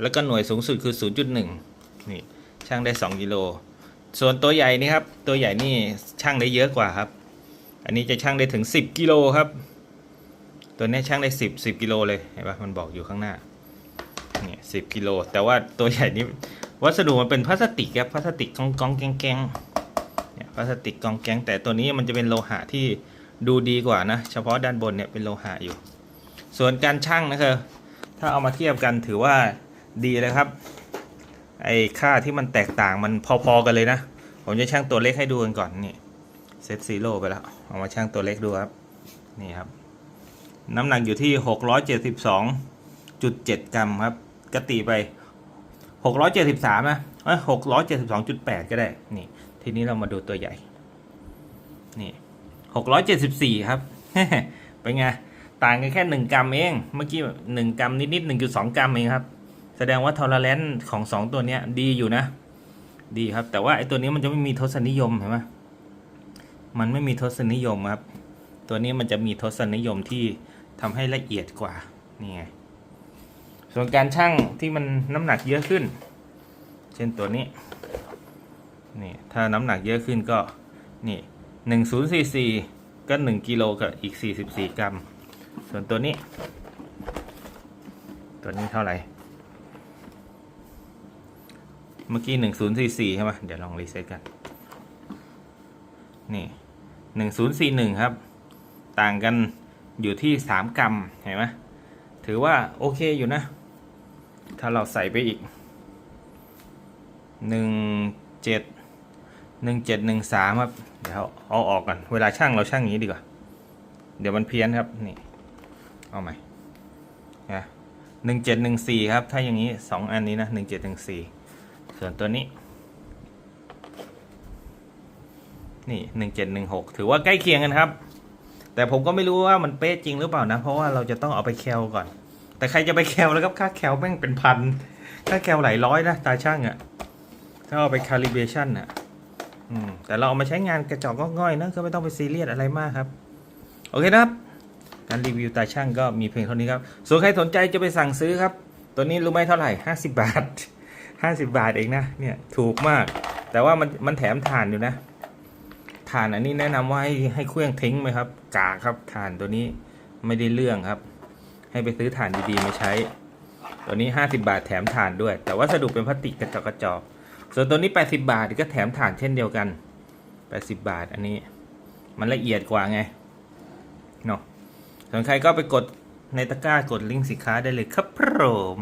แล้วก็หน่วยสูงสุดคือ 0.1 นี่ช่างได้ 2กิโล ส่วนตัวใหญ่นี่ครับ ตัวใหญ่นี่ช่างได้เยอะกว่าครับ อันนี้จะช่างได้ถึง 10กิโลครับ ตัวนี้ช่างได้ 10 10กิโลเลย เห็นปะมันบอกอยู่ข้างหน้า เนี่ย10กิโล แต่ว่าตัวใหญ่นี่วัสดุมันเป็นพลาสติกครับ พลาสติกกองกองแกงแกงเนี่ยพลาสติกกองแกงแต่ตัวนี้มันจะเป็นโลหะที่ดูดีกว่านะ เฉพาะด้านบนเนี่ยเป็นโลหะอยู่ ส่วนการช่างนะครับ ถ้าเอามาเทียบกันถือว่า ดีเลยครับ ไอค่าที่มันแตกต่างมันพอๆกันเลยนะ ผมจะช่างตัวเล็กให้ดูกันก่อนนี่เซตซีโร่ไปแล้ว เอามาช่างตัวเล็กดูครับ นี่ครับ น้ำหนักอยู่ที่ 672.7 กรัมครับ กตีไป 673 นะเอ้ย672.8 ก็ได้ นี่ ทีนี้เรามาดูตัวใหญ่ นี่ 674 ครับเป็นไง ต่างกันแค่ 1 กรัมเอง เมื่อกี้1กรัมนิดๆ1.2 กรัมเองครับ แสดงว่าทอร์เรนซ์ของ 2 ตัวเนี้ยดีอยู่นะ ดีครับ แต่ว่าไอ้ตัวนี้มันจะไม่มีทศนิยมเห็นไหมมันไม่มีทศนิยมครับ ตัวนี้มันจะมีทศนิยมที่ทำให้ละเอียดกว่า นี่ไง ส่วนการช่างที่มันน้ำหนักเยอะขึ้น เช่นตัวนี้ นี่ ถ้าน้ำหนักเยอะขึ้นก็ นี่หนึ่งศูนย์สี่สี่ก็หนึ่งกิโลกับอีกสี่สิบสี่กรัม ส่วนตัวนี้ ตัวนี้เท่าไหร่ เมื่อกี้หนึ่งศูนย์สี่สี่ใช่ไหมเดี๋ยวลองรีเซ็ตกัน นี่หนึ่งศูนย์สี่หนึ่งครับ ต่างกันอยู่ที่สามกรัมเห็นไหมถือว่าโอเคอยู่นะ ถ้าเราใส่ไปอีกหนึ่งเจ็ดหนึ่งเจ็ดหนึ่งสามครับ เดี๋ยวเอาออกก่อนเวลาช่างเราช่างอย่างนี้ดีกว่า เดี๋ยวมันเพี้ยนครับ นี่ เอาใหม่นะหนึ่งเจ็ดหนึ่งสี่ครับ ถ้าอย่างนี้สองอันนี้นะหนึ่งเจ็ดหนึ่งสี่ ส่วนตัวนี้ นี่หนึ่งเจ็ดหนึ่งหกถือว่าใกล้เคียงกันครับ แต่ผมก็ไม่รู้ว่ามันเป๊ะจริงหรือเปล่านะ เพราะว่าเราจะต้องเอาไปแคลก่อน แต่ใครจะไปแคลแล้วครับ ค่าแคลแม่งเป็นพัน ค่าแคลหลายร้อยนะ ตาช่างอะ่ะ ถ้าเอาไปคาลิเบชันอะ อืม แต่เราเอามาใช้งานกระจอกงอกง่อยนะ ก็ไม่ต้องไปซีเรียสอะไรมากครับ โอเคนะครับ การรีวิวตาช่างก็มีเพียงเท่านี้ครับ ส่วนใครสนใจจะไปสั่งซื้อครับ ตัวนี้รู้ไหมเท่าไหร่ 50 บาท 50 บาทเองนะ เนี่ยถูกมาก แต่ว่ามันมันแถมถ่านอยู่นะ ถ่านอันนี้แนะนำว่าให้ให้เครื่องทิ้งไหมครับ กากครับถ่านตัวนี้ไม่ได้เรื่องครับ ให้ไปซื้อถ่านดีๆมาใช้ ตัวนี้ 50 บาทแถมถ่านด้วย แต่วัสดุเป็นพลาสติกกระจอกกระจอกส่วนตัวนี้ 80 บาทก็แถมถ่านเช่นเดียวกัน 80 บาทอันนี้ มันละเอียดกว่าไงเนาะส่วนใครก็ไปกดในตะกร้ากดลิงก์สินค้าได้เลยครับผม